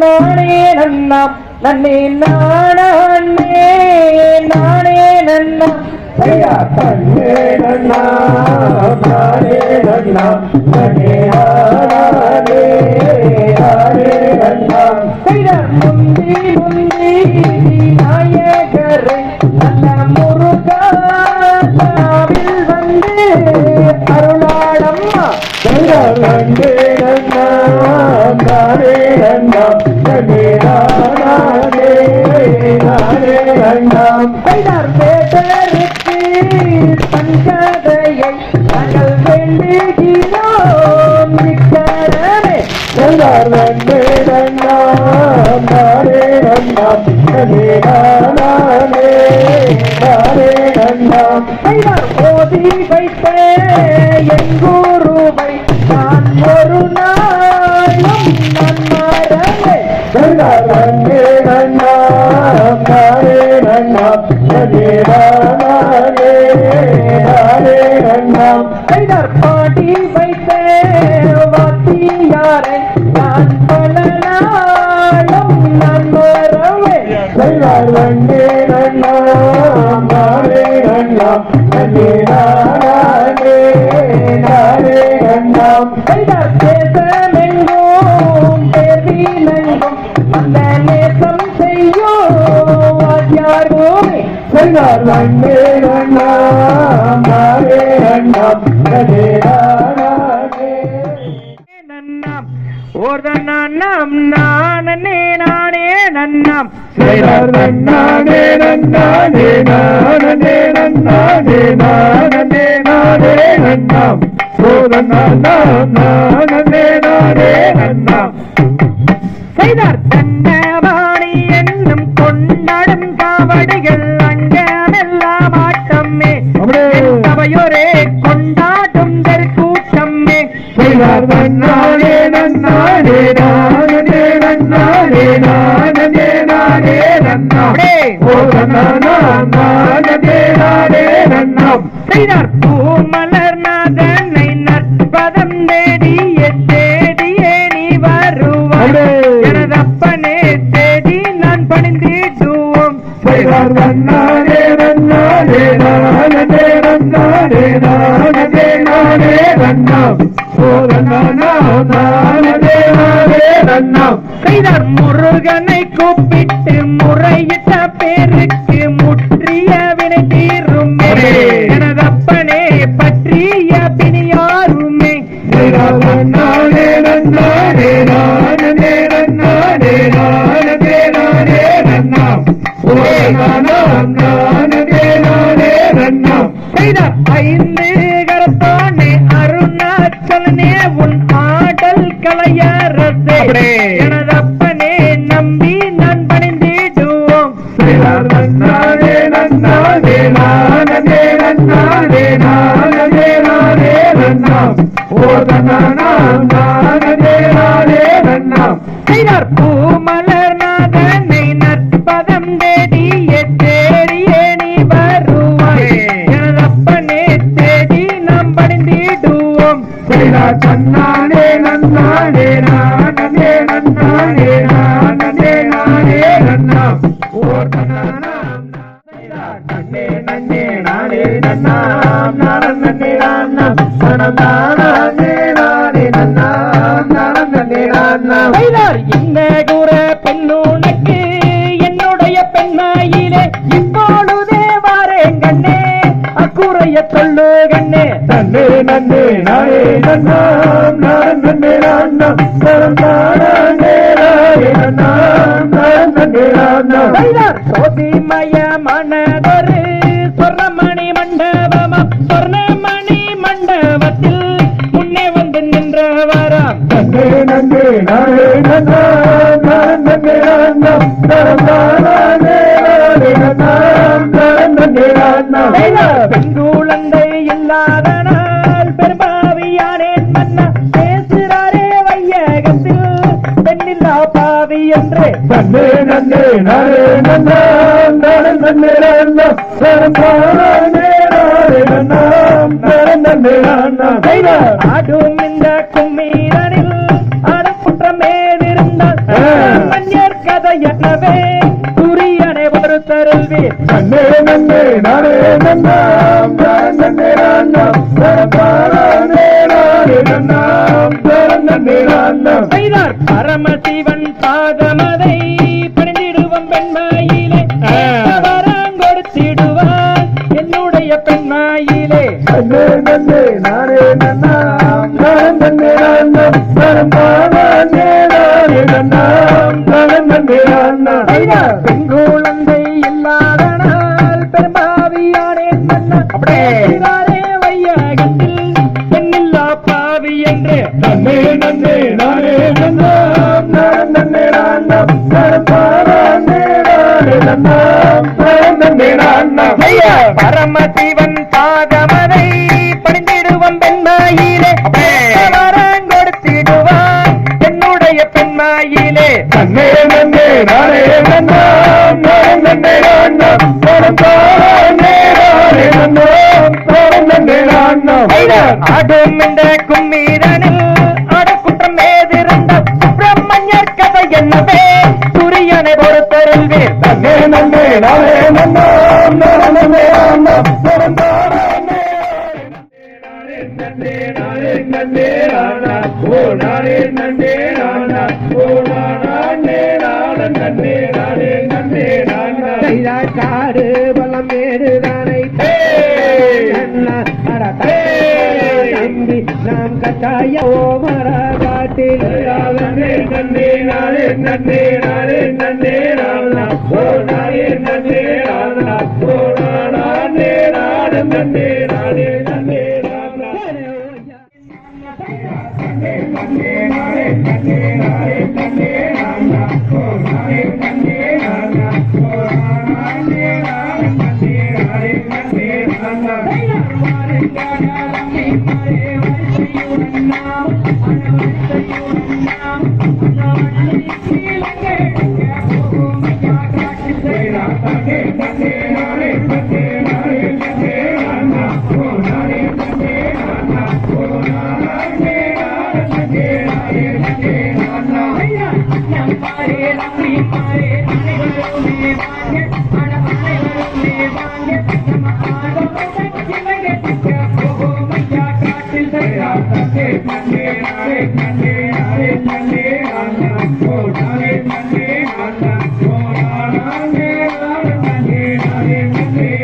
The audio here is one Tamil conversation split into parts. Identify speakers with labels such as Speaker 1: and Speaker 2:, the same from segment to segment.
Speaker 1: நானே நன்னாம். நன்னே நானே நானே நன்னாம்.
Speaker 2: ஐயா கண்ணே நன்னா நானே நன்னா நன்னே
Speaker 1: முந்தி முந்தி நாயகரை நல்ல வந்து அருளாடம்மா வாத்தியார் பூமி
Speaker 2: நன்னே நன்னா. நானே நானே
Speaker 1: நன்னாம். நானே
Speaker 2: நன்னானே நானே நானே நானே நன்னாம் சோதனானாம் நானே நானே நன்னாம்
Speaker 1: செய்தார் தன்னவாணி என்னும் கொண்டாடும் காவடிகள் அங்கமெல்லாம் ஆட்டமே
Speaker 2: அப்படியே.
Speaker 1: சபையோரே கொண்டாடும் கூட்டமே
Speaker 2: செய்தார் நன்னானே நன்னானே நானே நன்னானே நானே நானே நன்னாம்
Speaker 1: அப்படியே.
Speaker 2: சோதனானாம் நானே நானே நன்னாம்
Speaker 1: செய்தார். பூமலர் நாதனை நற்பதம் தேடிய தேடியே நீ
Speaker 2: அப்படியே.
Speaker 1: எனதப்பனே தேடி நான் பணிந்திடுவோம்
Speaker 2: செய்தார் நன்னானே நன்னானே நானே நன்னானே நானே நானே நன்னாம்
Speaker 1: செய்தார் முருகனை கூப்பிட்டு முறையிட்ட பேருக்கு முற்றிய வினை தீருமே ஆடல் கலையரசே
Speaker 2: அப்படியே.
Speaker 1: எனதப்பனே நம்பி நான் பணிந்திடுவோம்
Speaker 2: செய்தார் நன்னானே
Speaker 1: செய்தார்
Speaker 2: கண்ணானே நன்னானே நானே நன்னானே நானே நானே நன்னாம் ஓதனானாம் நன்னே நன்னே நானே நன்னாம் நானம் நன்னே நான்னாம் நனம் நானே நானே நன்னாம் நானம் நன்னே நான்னாம்
Speaker 1: செய்தார் அக்குறைய சொல்லு கண்ணே.
Speaker 2: நன்னே நன்னே நானே நன்னாம் நானம் நன்னே. நான்னாம் நனம் நானே நானே நன்னாம் நானம் நன்னே. நான்னாம்
Speaker 1: செய்தார் சோதிமய மனதொரு சொர்ணமணி மண்டபமாம் சொர்ணமணி மண்டபத்தில் முன்னே வந்து நின்றவராம்.
Speaker 2: நன்னே நன்னே நானே நன்னாம் நானம் நன்னே. நான்னாம் நனம் நானே நானே நன்னாம் நானம் நன்னே. நான்னாம் நன்னே நன்னே நானே நன்னாம் நானம் நன்னே நான்னாம் நனம் நானே நானே நன்னாம் நானம் நன்னே
Speaker 1: செய்தார் ஆடும் இந்த கும்மீரனில் குற்றம் கதை என்னவே துரியனை
Speaker 2: நன்னே நன்னே நன்னே நன்னே
Speaker 1: பரமசிவன்
Speaker 2: நன்னே நன்னே நானே நன்னே நானே நன்னே
Speaker 1: இல்லாத நாள்
Speaker 2: அப்படியே.
Speaker 1: வையகத்தில் பெண்ணில்லா பாவி என்று.
Speaker 2: நன்னே நன்னே நானே நன்னாம் நான் நன்னே நானே. தரம் நன்னே நான்னாம்
Speaker 1: பரமசிவன் பாதமதை பெண்மாயிலே
Speaker 2: நன்னே நன்னே நானே நன்னாம் நான் நன்னே நான்னாம் தரப்பாரானே நானே நன்னாம் தரம் நன்னே நான்னாம்
Speaker 1: ஆடும் இந்த கும்மீரனில் அடக்குற்றம் ஏதிருந்த சுப்பிரமணியர் கதை என்னவே? சூரியனை பொறுத்தருள்வீர்.
Speaker 2: நன்னே நன்னே நானே
Speaker 1: கட்டாய ஓமர காட்டில்
Speaker 2: நன்னே நன்னே நானே நன்னே நானே நன்னே நானாம் ஓ நானே நன்னே நானாம் ஓ நானே நானே நன்னே நானே நன்னே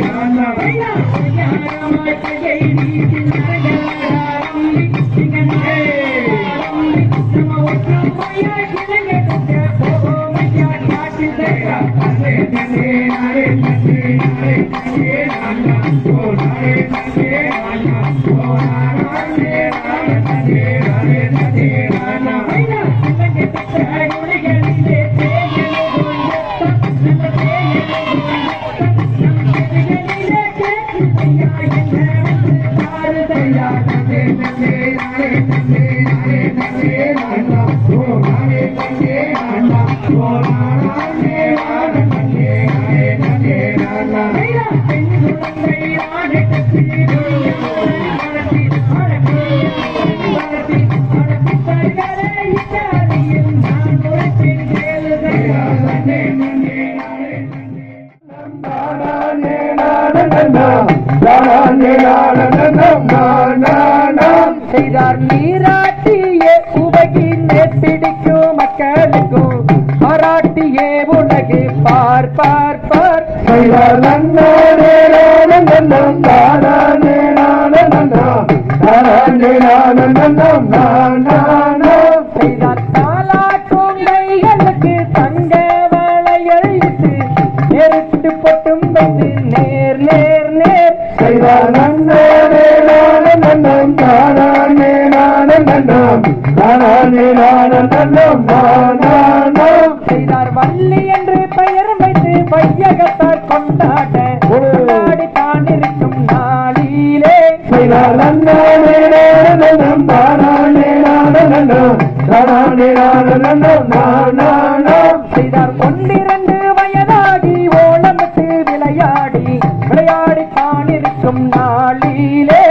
Speaker 1: ராமா ஜெய் நீ செய்தார் செய்தார் செய்தார் கொண்டிரண்டு வயதாகி ஓலமிட்டு விளையாடி விளையாடி காணிருக்கும் நாளிலே.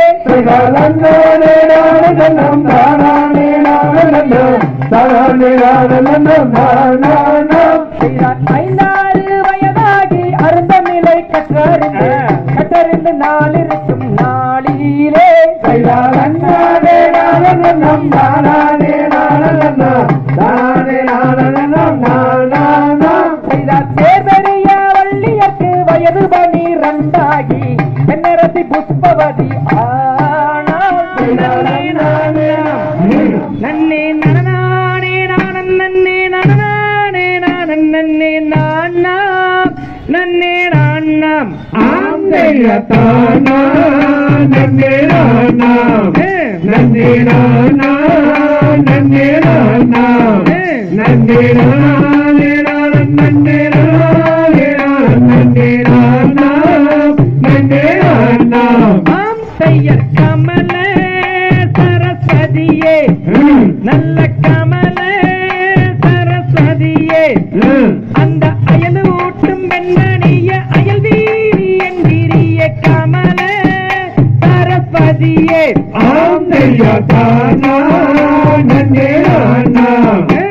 Speaker 1: செய்தார் ஐந்தாறு வயதாகி அருந்தமிழை கற்றறிந்து கற்றறிந்து நாளிருக்கும் நாளிலே செய்தார் நம் தானா நன்னே நனநானே நானன் நன்னே நனநானே நானன் நன்னே நான்னாம் நன்னே நான்னாம் ஆம் தானா நன்னே நான்னாம்
Speaker 2: நன்னே நானா நன்னே நான்னாம் நன்னே நானா दिए हम तेरा दाना नन्हे राना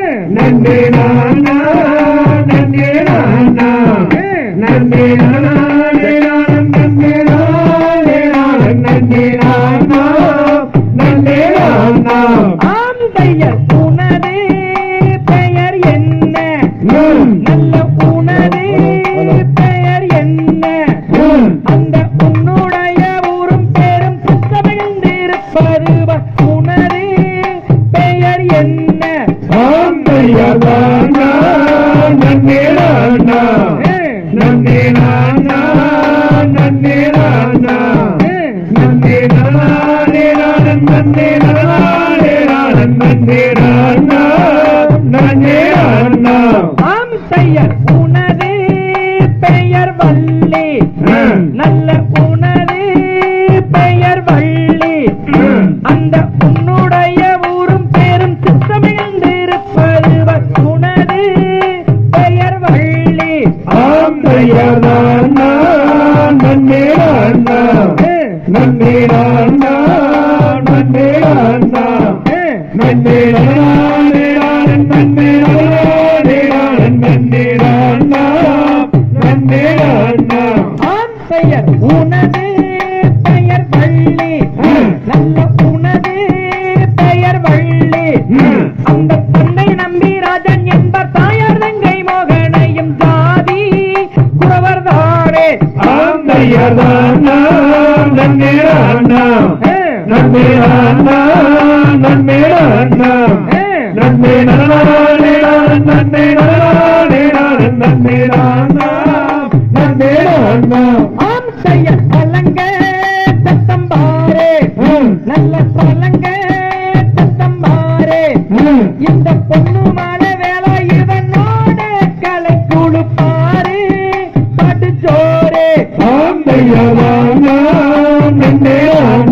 Speaker 1: ஆம் பெயர் உனது பெயர் வள்ளி. நல்ல உனது பெயர் வள்ளி. அந்த உன்னுடைய ஊரும் பேரும் சித்தமிழ்ந்திருப்பது உனது பெயர் வள்ளி. ஆம்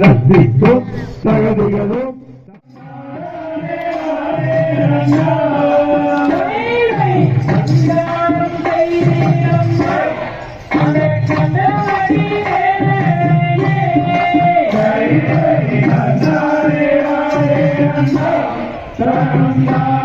Speaker 2: ரசிக்கும் சகதிகளும்
Speaker 1: Yeah. Yeah.